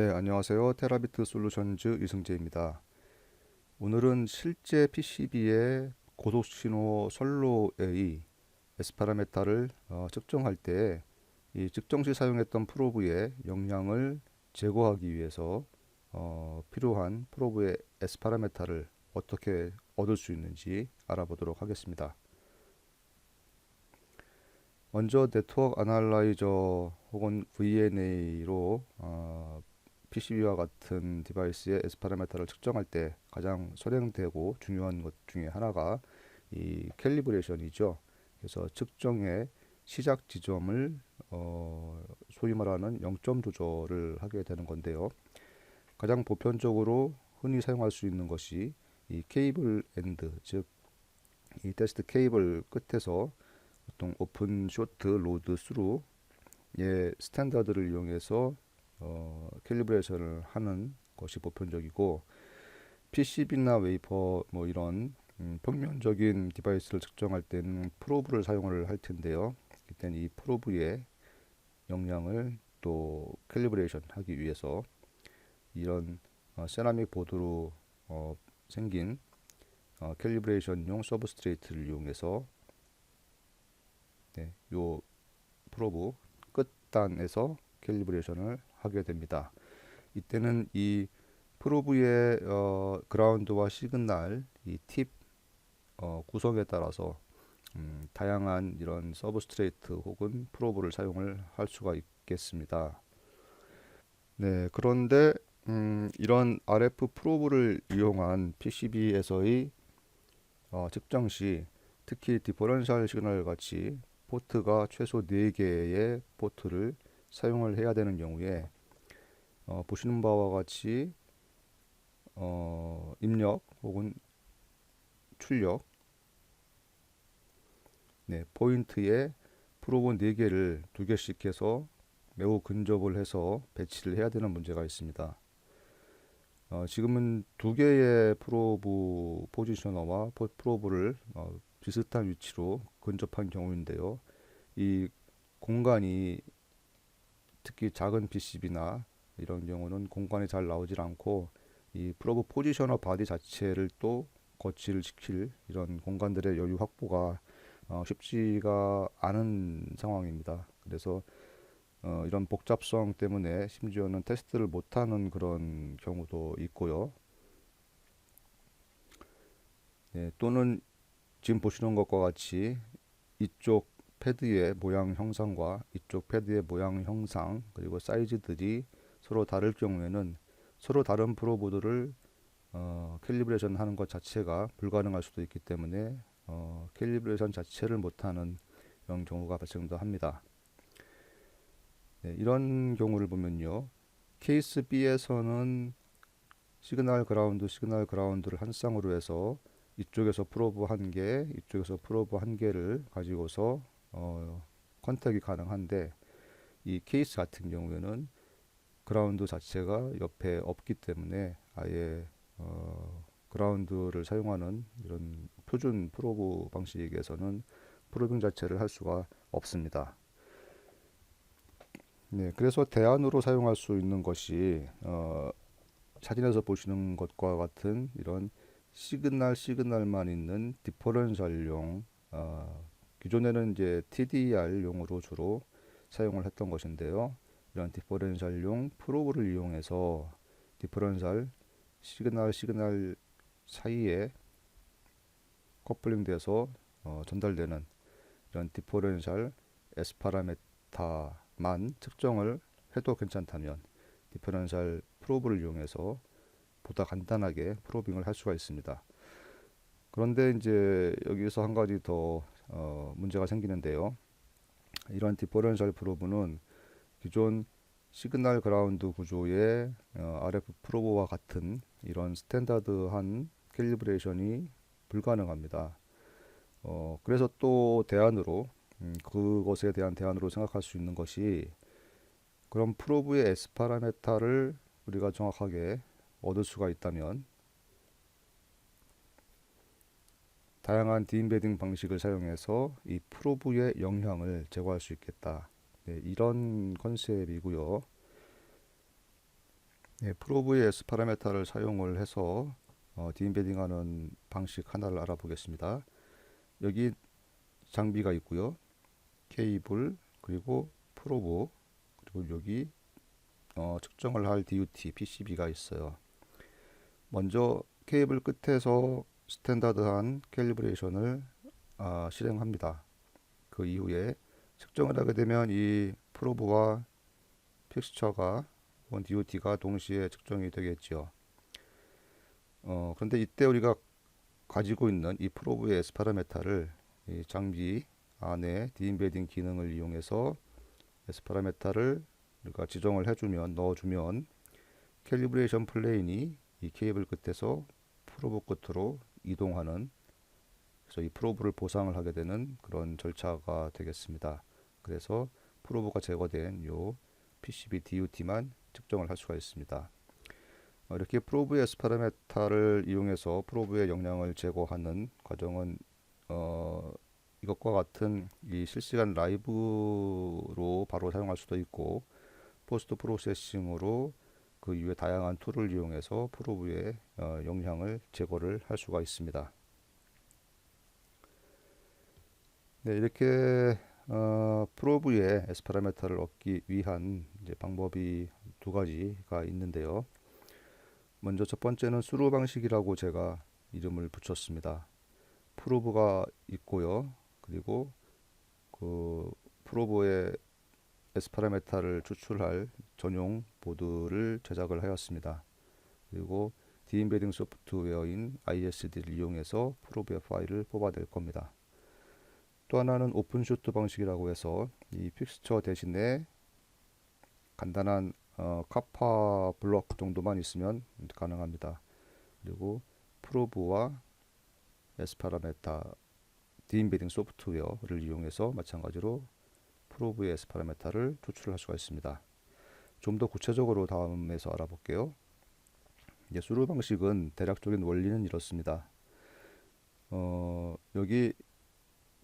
네, 안녕하세요. 테라비트 솔루션즈 이승재입니다. 오늘은 실제 PCB의 고속 신호 선로의 S 파라메타를 어, 측정할 때 이 측정 시 사용했던 프로브의 영향을 제거하기 위해서 어, 필요한 프로브의 S 파라메타를 어떻게 얻을 수 있는지 알아보도록 하겠습니다. 먼저 네트워크 아날라이저 혹은 VNA로 어, PCB와 같은 디바이스의 S 파라메타를 측정할 때 가장 선행되고 중요한 것 중에 하나가 이 캘리브레이션이죠. 그래서 측정의 시작 지점을 어, 소위 말하는 0점 조절을 하게 되는 건데요. 가장 보편적으로 흔히 사용할 수 있는 것이 이 케이블 엔드, 즉 이 테스트 케이블 끝에서 보통 오픈 쇼트 로드 스루의 스탠다드를 이용해서 어, 캘리브레이션을 하는 것이 보편적이고 PCB나 웨이퍼 뭐 이런 음, 평면적인 디바이스를 측정할 때는 프로브를 사용을 할 텐데요. 이때는 이 프로브의 영향을 또 캘리브레이션 하기 위해서 이런 어, 세라믹 보드로 어, 생긴 어, 캘리브레이션용 서브스트레이트를 이용해서 네, 요 프로브 끝단에서 캘리브레이션을 하게 됩니다. 이때는 이 프로브의 어, 그라운드와 시그널 이팁 어, 구성에 따라서 음, 다양한 이런 서브스트레이트 혹은 프로브를 사용을 할 수가 있겠습니다. 네, 그런데 음, 이런 RF 프로브를 이용한 PCB에서의 어, 측정 시 특히 디퍼런셜 시그널 같이 포트가 최소 4개의 포트를 사용을 해야 되는 경우에 어, 보시는 바와 같이 어, 입력 혹은 출력 네, 포인트에 프로본 4개를 2개씩 해서 매우 근접을 해서 배치를 해야 되는 문제가 있습니다. 어, 지금은 두 개의 프로브 포지셔너와 프로브를 어, 비슷한 위치로 근접한 경우인데요. 이 공간이 특히 작은 PCB나 이런 경우는 공간이 잘 나오질 않고 이 프로브 포지셔너 바디 자체를 또 거치를 시킬 이런 공간들의 여유 확보가 어, 쉽지가 않은 상황입니다. 그래서 어, 이런 복잡성 때문에 심지어는 테스트를 못하는 그런 경우도 있고요. 네, 또는 지금 보시는 것과 같이 이쪽 패드의 모양 형상과 이쪽 패드의 모양 형상 그리고 사이즈들이 서로 다를 경우에는 서로 다른 프로보드를 어, 캘리브레이션 하는 것 자체가 불가능할 수도 있기 때문에 어, 캘리브레이션 자체를 못하는 이런 경우가 발생도 합니다. 네, 이런 경우를 보면요. 케이스 B에서는 시그널 그라운드, 시그널 그라운드를 한 쌍으로 해서 이쪽에서 프로브 한 개, 이쪽에서 프로브 한 개를 가지고서 어, 컨택이 가능한데 이 케이스 같은 경우에는 그라운드 자체가 옆에 없기 때문에 아예 어, 그라운드를 사용하는 이런 표준 프로브 방식에서는 프로빙 자체를 할 수가 없습니다. 네, 그래서 대안으로 사용할 수 있는 것이 어, 사진에서 보시는 것과 같은 이런 시그널 시그널만 있는 디퍼런셜용 어, 기존에는 이제 TDR용으로 주로 사용을 했던 것인데요. 이런 디퍼런셜용 프로브를 이용해서 디퍼런셜 시그널 시그널 사이에 커플링 돼서 어, 전달되는 이런 디퍼런셜 S 파라메타만 측정을 해도 괜찮다면 디퍼런셜 프로브를 이용해서 보다 간단하게 프로빙을 할 수가 있습니다. 그런데 이제 여기서 한 가지 더 어, 문제가 생기는데요. 이러한 디퍼런셜 프로브는 기존 시그널 그라운드 구조의 어, RF 프로브와 같은 이런 스탠다드한 캘리브레이션이 불가능합니다. 어, 그래서 또 대안으로 음, 그것에 대한 대안으로 생각할 수 있는 것이 그런 프로브의 S 파라메타를 우리가 정확하게 얻을 수가 있다면 다양한 디인베딩 방식을 사용해서 이 프로브의 영향을 제거할 수 있겠다. 네, 이런 컨셉이고요. 네, 프로브의 S 파라메타를 사용을 해서 어, 디임베딩하는 방식 하나를 알아보겠습니다. 여기 장비가 있고요. 케이블 그리고 프로브 그리고 여기 어, 측정을 할 DUT PCB가 있어요. 먼저 케이블 끝에서 스탠다드한 캘리브레이션을 아, 실행합니다. 그 이후에 측정을 하게 되면 이 프로브와 픽스처가 혹은 DOT가 동시에 측정이 되겠죠. 어, 그런데 이때 우리가 가지고 있는 이 프로브의 S 파라메타를 이 장비 안에 디임베딩 기능을 이용해서 S 파라메타를 우리가 지정을 해주면 넣어주면 캘리브레이션 플레인이 이 케이블 끝에서 프로브 끝으로 이동하는 그래서 이 프로브를 보상을 하게 되는 그런 절차가 되겠습니다. 그래서 프로브가 제거된 요 PCB DUT만 측정을 할 수가 있습니다. 어, 이렇게 프로브의 S 파라메타를 이용해서 프로브의 영향을 제거하는 과정은 어, 이것과 같은 이 실시간 라이브로 바로 사용할 수도 있고 포스트 프로세싱으로 그 이외 다양한 툴을 이용해서 프로브의 어, 영향을 제거를 할 수가 있습니다. 네, 이렇게 어, 프로브의 S 파라메타를 얻기 위한 방법이 두 가지가 있는데요. 먼저 첫 번째는 수로 방식이라고 제가 이름을 붙였습니다. 프로브가 있고요. 그리고 그 프로브의 S 파라메타를 추출할 전용 보드를 제작을 하였습니다. 그리고 디임베딩 소프트웨어인 ISD를 이용해서 프로브의 파일을 뽑아낼 겁니다. 또 하나는 오픈슈트 방식이라고 해서 이 픽스처 대신에 간단한 어, 카파 블록 정도만 있으면 가능합니다. 그리고 프로브와 S 파라메타 디임베딩 소프트웨어를 이용해서 마찬가지로 프로브의 S 파라메타를 추출할 수가 있습니다. 좀 더 구체적으로 다음에서 알아볼게요. 이제 수루 방식은 대략적인 원리는 이렇습니다. 어, 여기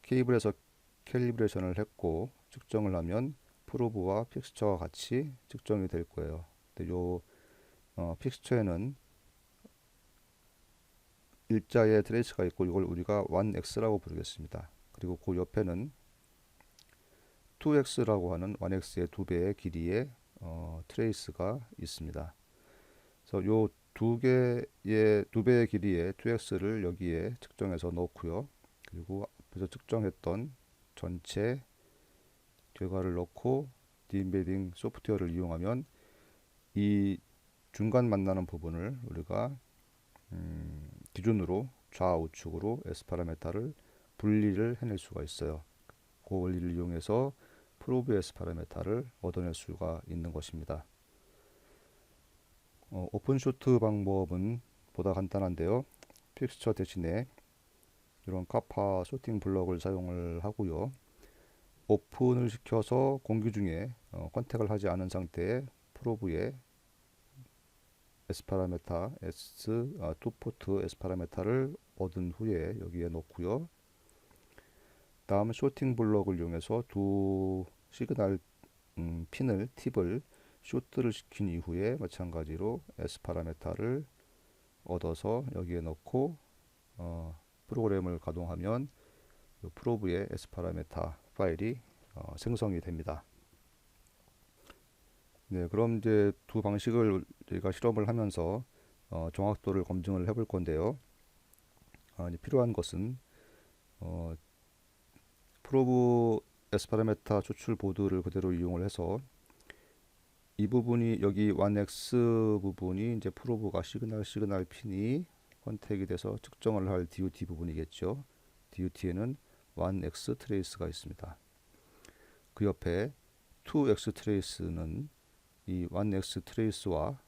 케이블에서 캘리브레이션을 했고 측정을 하면 프로브와 픽스처와 같이 측정이 될 거예요. 근데 요 어, 픽스처에는 일자의 트레이스가 있고 이걸 우리가 1x라고 부르겠습니다. 그리고 그 옆에는 2x라고 하는 1x의 두 배의 길이의 어, 트레이스가 있습니다. 그래서 요 두 개의 두 배의 길이의 2x를 여기에 측정해서 넣고요. 그리고 앞에서 측정했던 전체 결과를 넣고 디임베딩 소프트웨어를 이용하면 이 중간 만나는 부분을 우리가 음, 기준으로 좌우측으로 S 파라메타를 분리를 해낼 수가 있어요. 그 원리를 이용해서 프로브 S 파라메타를 얻어낼 수가 있는 것입니다. 어, 오픈쇼트 방법은 보다 간단한데요. 픽스처 대신에 이런 카파 쇼팅 블럭을 사용을 하고요. 오픈을 시켜서 공기 중에 어, 컨택을 하지 않은 상태에 프로브에 S 파라메타 S 아, 투 포트 S 파라메타를 얻은 후에 여기에 놓고요. 다음 쇼팅 블럭을 이용해서 두 시그널 음, 핀을 팁을 쇼트를 시킨 이후에 마찬가지로 S 파라메타를 얻어서 여기에 넣고 어, 프로그램을 가동하면 프로브의 S 파라메타 파일이 어, 생성이 됩니다. 네, 그럼 이제 두 방식을 저희가 실험을 하면서 어, 정확도를 검증을 해볼 건데요. 아, 필요한 것은 어, 프로브 S 파라메타 추출 보드를 그대로 이용을 해서 이 부분이 여기 1x 부분이 이제 프로브가 시그널 시그널 핀이 컨택이 돼서 측정을 할 DUT 부분이겠죠. DUT에는 1x 트레이스가 있습니다. 그 옆에 2x 트레이스는 이 1x 트레이스와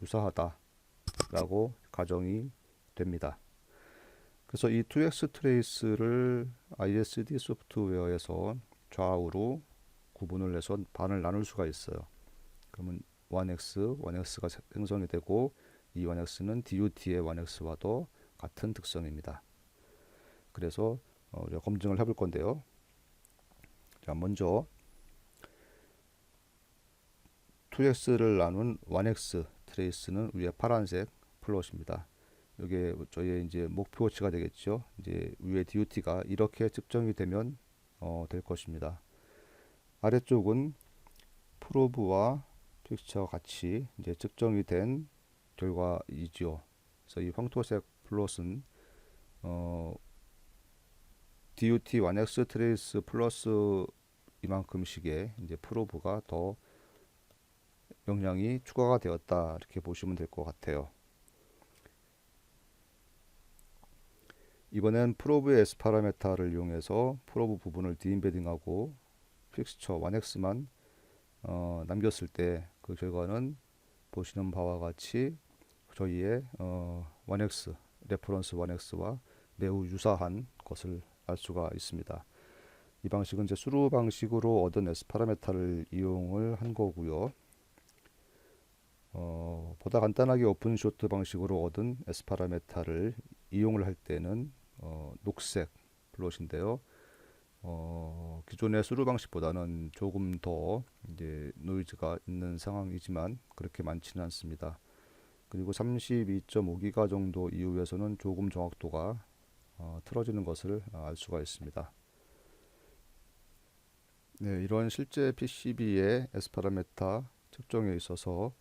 유사하다라고 가정이 됩니다. 그래서 이 2x 트레이스를 ISD 소프트웨어에서 좌우로 구분을 해서 반을 나눌 수가 있어요. 그러면 1x, 1x가 생성이 되고 이 1x는 DUT의 1x와도 같은 특성입니다. 그래서 어, 우리가 검증을 해볼 건데요. 자, 먼저 2x를 나눈 1x 트레이스는 위에 파란색 플롯입니다. 이게 저희의 이제 목표치가 되겠죠. 이제 위에 DUT가 이렇게 측정이 되면 어, 될 것입니다. 아래쪽은 프로브와 픽처 같이 이제 측정이 된 결과이지요. 그래서 이 황토색 플롯은 어, DUT 1X 트레이스 플러스 이만큼씩의 이제 프로브가 더 영향이 추가가 되었다 이렇게 보시면 될 것 같아요. 이번엔 프로브의 S 파라메타를 이용해서 프로브 부분을 디임베딩하고 픽스처 1X만 어, 남겼을 때 그 결과는 보시는 바와 같이 저희의 어, 1X 레퍼런스 1X와 매우 유사한 것을 알 수가 있습니다. 이 방식은 이제 수루 방식으로 얻은 S 파라메타를 이용을 한 거고요. 어, 보다 간단하게 오픈 쇼트 방식으로 얻은 S 파라메타를 이용을 할 때는 어, 녹색 플롯인데요. 어, 기존의 수루 방식보다는 조금 더 이제 노이즈가 있는 상황이지만 그렇게 많지는 않습니다. 그리고 32.5기가 정도 이후에서는 조금 정확도가 어, 틀어지는 것을 알 수가 있습니다. 네, 이런 실제 PCB의 S 파라메타 측정에 있어서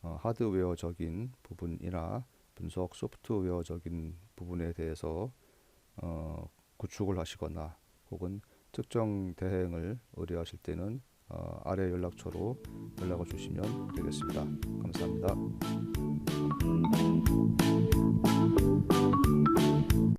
어, 하드웨어적인 부분이나 분석 소프트웨어적인 부분에 대해서 어, 구축을 하시거나 혹은 특정 대행을 의뢰하실 때는 어, 아래 연락처로 연락을 주시면 되겠습니다. 감사합니다.